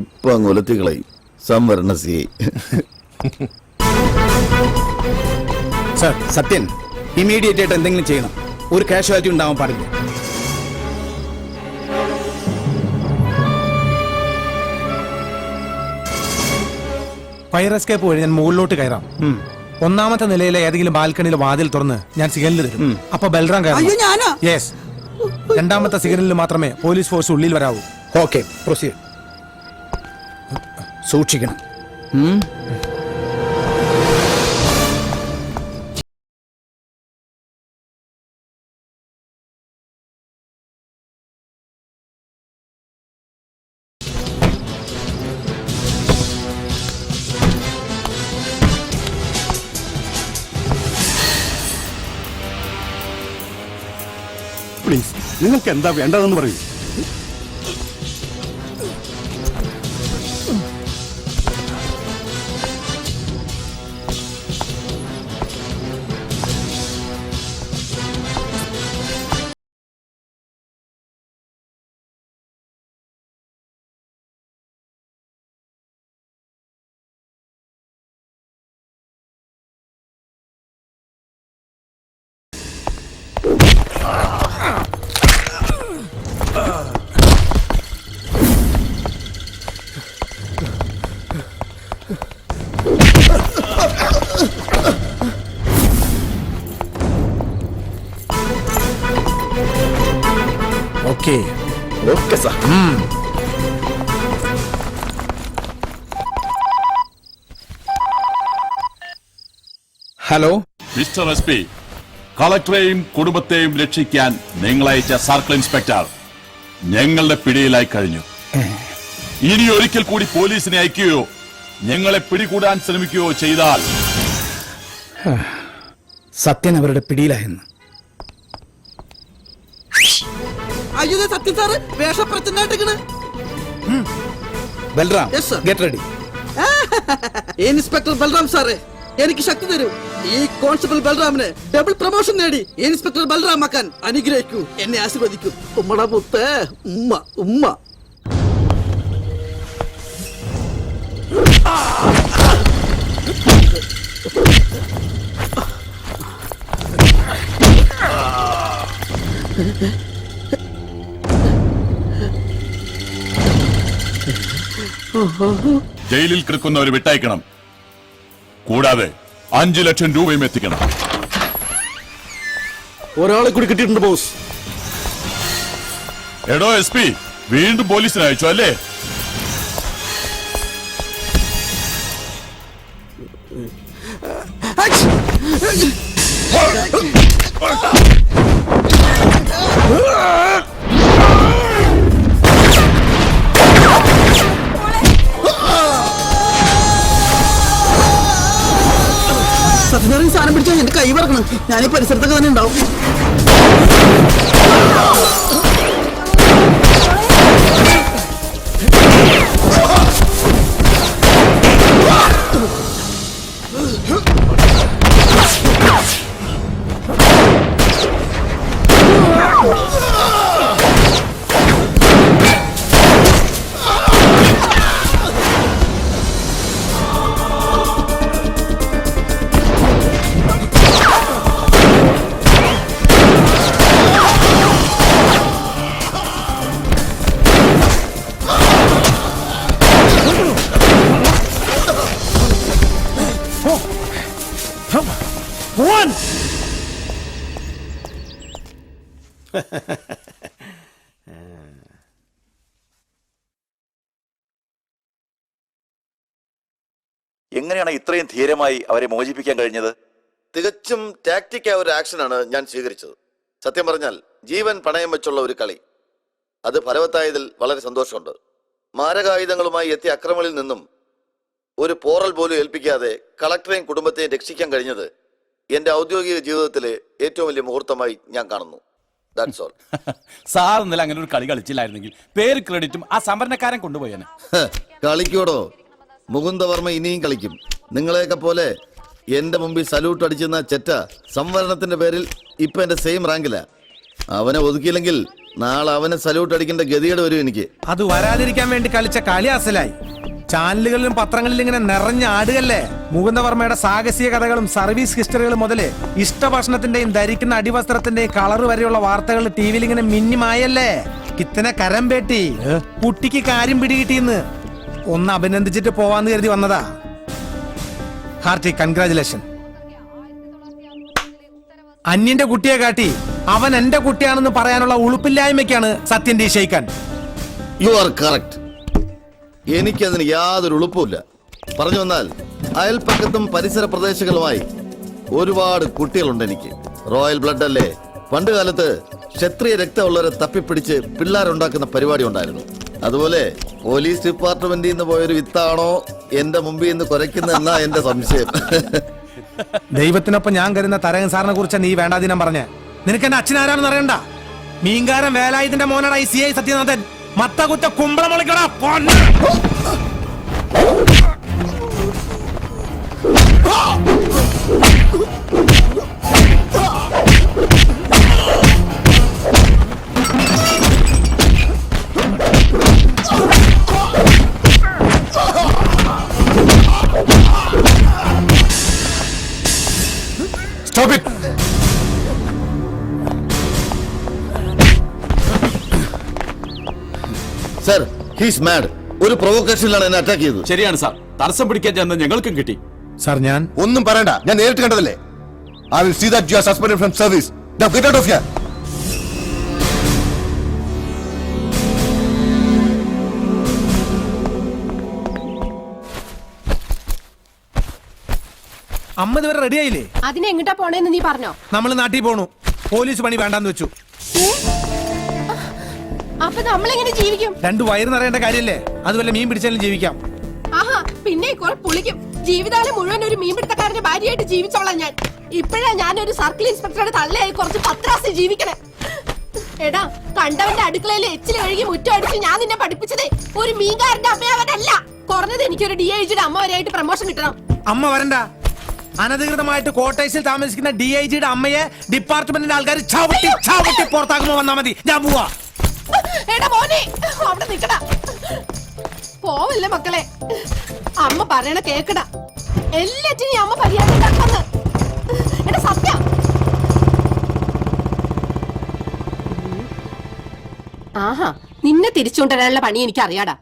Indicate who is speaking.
Speaker 1: ഇപ്പൊ അങ്ങ് ഒലത്തിക്കളയും സംവരണ സി
Speaker 2: സർ സത്യൻ ഇമീഡിയറ്റ് ആയിട്ട് എന്തെങ്കിലും ചെയ്യണം. ഒരു കാഷ്വാലിറ്റി ഉണ്ടാവാൻ പാടില്ല.
Speaker 3: ഫയർ എസ്കേപ്പ് വഴി ഞാൻ മുകളിലോട്ട് കയറാം. ഒന്നാമത്തെ നിലയിലെ ഏതെങ്കിലും ബാൽക്കണിയിലെ വാതിൽ തുറന്ന് ഞാൻ സിഗ്നൽ തരും. അപ്പൊ ബൽറാം
Speaker 4: കയറാം ഞാനാ?
Speaker 3: യെസ് രണ്ടാമത്തെ സിഗ്നലിൽ മാത്രമേ പോലീസ് ഫോഴ്സ് ഉള്ളിൽ വരാവൂ.
Speaker 2: ഓക്കെ പ്രൊസീഡ് സൂക്ഷിക്കണം.
Speaker 5: പ്ലീസ് നിങ്ങൾക്ക് എന്താ വേണ്ടതെന്ന് പറയൂ.
Speaker 2: Okay
Speaker 1: okay sir
Speaker 2: hello.
Speaker 6: Mister S P കളക്ടറെയും കുടുംബത്തെയും രക്ഷിക്കാൻ നിങ്ങളയച്ച സർക്കിൾ ഇൻസ്പെക്ടർ ഞങ്ങളുടെ പിടിയിലായി കഴിഞ്ഞു. ഇനി ഒരിക്കൽ കൂടി പോലീസിനെ അയക്കുകയോ ഞങ്ങളെ പിടികൂടാൻ ശ്രമിക്കുകയോ ചെയ്താൽ
Speaker 2: സത്യൻ അവരുടെ പിടിയിലായെന്ന്.
Speaker 4: അയ്യോ സത്യം sir വേഷപ്രച്ഛനായിട്ടിക്കണ്
Speaker 2: Balram get ready
Speaker 4: inspector Balram സാറേ എനിക്ക് ശക്തി തരൂ. ഈ കോൺസ്റ്റബിൾ ബൽറാമിന് ഡബിൾ പ്രൊമോഷൻ നേടി. ഇൻസ്പെക്ടർ ബൽറാം ആക്കാൻ അനുഗ്രഹിക്കൂ. എന്നെ ആശീർവദിക്കൂ. ഉമ്മട മുത്ത് ഉമ്മ ഉമ്മ.
Speaker 6: ജയിലിൽ കിടക്കുന്നവർ വിട്ടയക്കണം കൂടാതെ അഞ്ചു ലക്ഷം രൂപയും എത്തിക്കണം
Speaker 1: ഒരാളെ കൂടി കിട്ടിയിട്ടുണ്ട് ബോസ്
Speaker 6: എടോ എസ് പി വീണ്ടും പോലീസിനെ അയച്ചു അല്ലേ
Speaker 4: സത്യനാരായണ സാധനം പിടിച്ചാൽ എന്റെ കൈ പറക്കണം ഞാൻ ഈ പരിസരത്തൊക്കെ തന്നെ ഉണ്ടാവും.
Speaker 7: എങ്ങനെയാണ് ഇത്രയും ധീരമായി അവരെ മോചിപ്പിക്കാൻ കഴിഞ്ഞത്?
Speaker 1: തികച്ചും ടാക്ടിക്കായ ഒരു ആക്ഷനാണ് ഞാൻ സ്വീകരിച്ചത്. സത്യം പറഞ്ഞാൽ ജീവൻ പണയം വെച്ചുള്ള ഒരു കളി. അത് ഫലവത്തായതിൽ വളരെ സന്തോഷമുണ്ട്. മാരകായുധങ്ങളുമായി എത്തിയ അക്രമങ്ങളിൽ നിന്നും ഒരു പോറൽ പോലും ഏൽപ്പിക്കാതെ കളക്ടറെയും കുടുംബത്തെയും രക്ഷിക്കാൻ കഴിഞ്ഞത് എന്റെ ഔദ്യോഗിക ജീവിതത്തിലെ ഏറ്റവും വലിയ മുഹൂർത്തമായി ഞാൻ കാണുന്നു. ദാറ്റ്സ് ഓൾ
Speaker 8: സാർ ഇന്നലെ അങ്ങനെ ഒരു കളി കളിച്ചില്ലായിരുന്നെങ്കിൽ പേര് ക്രെഡിറ്റും ആ സംഭരണക്കാരൻ കൊണ്ടുപോയേനെ.
Speaker 1: കളിക്കോടോ? മുകുന്ദവർമ്മ ഇനിയും കളിക്കും. നിങ്ങളെയൊക്കെ പോലെ എന്റെ മുമ്പിൽ സല്യൂട്ട് അടിച്ചെന്ന ചെറ്റ സംവരണത്തിന്റെ പേരിൽ ഇപ്പൊ എന്റെ സെയിം റാങ്കില അവനെ ഒതുക്കിയില്ലെങ്കിൽ നാളെ അവനെ സല്യൂട്ട് അടിക്കേണ്ട ഗതിയുടെ വരും എനിക്ക്.
Speaker 3: അത് വരാതിരിക്കാൻ വേണ്ടി കളിച്ച കളി അസലായി. ചാനലുകളിലും പത്രങ്ങളിലും ഇങ്ങനെ നിറഞ്ഞാടുകല്ലേ മുകുന്ദവർമ്മയുടെ സാഹസിക കഥകളും സർവീസ് ഹിസ്റ്ററികളും മുതൽ ഇഷ്ടഭക്ഷണത്തിന്റെയും ധരിക്കുന്ന അടിവസ്ത്രത്തിന്റെയും കളർ വരെയുള്ള വാർത്തകൾ ടി വിയിൽ ഇങ്ങനെ മിന്നിമായല്ലേ കിത്തനെ കരം പേട്ടി. കുട്ടിക്ക് കാര്യം പിടികിട്ടിന്ന് ഒന്ന് അഭിനന്ദിച്ചിട്ട് പോവാന്ന് കരുതി വന്നതാ. ഹാർട്ടി കൺഗ്രാചുലേഷൻ അന്യന്റെ കുട്ടിയെ കാട്ടി അവൻ എന്റെ കുട്ടിയാണെന്ന് പറയാനുള്ള ഉളുപ്പില്ലായ്മയ്ക്കാണ് സത്യൻ ഡി. ശൈക്കാൻ
Speaker 1: യു ആർ കറക്റ്റ് എനിക്കതിന് യാതൊരു എളുപ്പമില്ല പറഞ്ഞു വന്നാൽ അയൽപ്പക്കത്തും പരിസര പ്രദേശങ്ങളുമായി ഒരുപാട് കുട്ടികളുണ്ട് എനിക്ക്. റോയൽ ബ്ലഡ് അല്ലേ? പണ്ട് കാലത്ത് ക്ഷത്രിയ രക്തമുള്ളവരെ തപ്പിപ്പിടിച്ച് പിള്ളേരുണ്ടാക്കുന്ന പരിപാടി ഉണ്ടായിരുന്നു. അതുപോലെ പോലീസ് ഡിപ്പാർട്ട്മെന്റിൽ നിന്ന് പോയൊരു വിത്താണോ എന്റെ മുമ്പിൽ നിന്ന് കുരയ്ക്കുന്ന എന്നാ എന്റെ സംശയം.
Speaker 3: ദൈവത്തിനൊപ്പം ഞാൻ കരുന്ന തരകൻ സാറിനെ കുറിച്ച് നീ വേണ്ടാതിനം പറഞ്ഞ. നിനക്ക് എന്റെ അച്ഛനാരാണെന്ന് അറിയണ്ട. മീൻകാരൻ വേലായുധന്റെ മോനാണ് ഐ സി ഐ സത്യനാഥൻ. മത്ത കുത്ത കുമ്പളം വിളിക്കടാ പൊന്ന്.
Speaker 1: സർ ഹീസ് മാഡ് ഒരു പ്രൊവോക്കേഷനിലാണ് എന്നെ അറ്റാക്ക് ചെയ്തത്.
Speaker 6: ശരിയാണ് സാർ തടസ്സം പിടിക്കാൻ ചെന്ന ഞങ്ങൾക്കും കിട്ടി.
Speaker 3: സാർ ഞാൻ
Speaker 5: ഒന്നും പറയണ്ട. ഞാൻ നേരിട്ട് കണ്ടതല്ലേ? I will see that you are suspended from service now get out of here
Speaker 3: അമ്മ ഇതുവരെ റെഡി ആയില്ലേ?
Speaker 9: അതിനെ എങ്ങോട്ടാ പോണേന്ന് നീ പറഞ്ഞോ?
Speaker 3: നമ്മൾ നാട്ടിൽ പോണു. പോലീസ് പണി വേണ്ടാന്ന് വെച്ചു.
Speaker 9: അപ്പൊ നമ്മളെങ്ങനെ ജീവിക്കും?
Speaker 3: രണ്ട് വയറ് നിറയേണ്ട കാര്യല്ലേ? അതുപോലെ മീൻ പിടിച്ചാലും ജീവിക്കാം.
Speaker 9: ആഹാ പിന്നെ കുറെ പുളിക്കും. ജീവിതകാലം മുഴുവൻ ഒരു മീൻപിടുത്തക്കാരന്റെ ഭാര്യയായിട്ട് ജീവിച്ചോളാം ഞാൻ. ഇപ്പോഴാ ഞാൻ ഒരു സർക്കിൾ ഇൻസ്പെക്ടറുടെ തള്ളയായി കുറച്ച് പത്രാസി ജീവിക്കണേ. എടാ കണ്ടവന്റെ അടുക്കളയിൽ എച്ചിൽ കഴുകി മുറ്റം അടിച്ച് ഞാൻ നിന്നെ പഠിപ്പിച്ചതേ ഒരു മീൻകാരന്റെ അമ്മയാവനല്ല. കുറഞ്ഞത് എനിക്കൊരു ഡി ഐ ജിയുടെ അമ്മ വരെയായിട്ട് പ്രമോഷൻ കിട്ടണം.
Speaker 3: അമ്മ വരണ്ട. അനധികൃതമായിട്ട് കോട്ടേഴ്സിൽ താമസിക്കുന്ന ഡി ഐ ജിയുടെ അമ്മയെ ഡിപ്പാർട്ട്മെന്റിന്റെ ആൾക്കാർ ചവിട്ടി ചവിട്ടി പുറത്താക്കുമ്പോ വന്നാ മതി. ഞാൻ പോവാ.
Speaker 9: എടാ മോനെ അവിടെ നിക്കടാ. പോവല്ലേ മക്കളെ? അമ്മ പറയണ കേക്കട. എല്ലാറ്റിനും അമ്മ പരിഹാരം എടാ സത്യം. ആഹാ നിന്നെ തിരിച്ചുകൊണ്ടുവരാനുള്ള പണി എനിക്ക് അറിയാടാ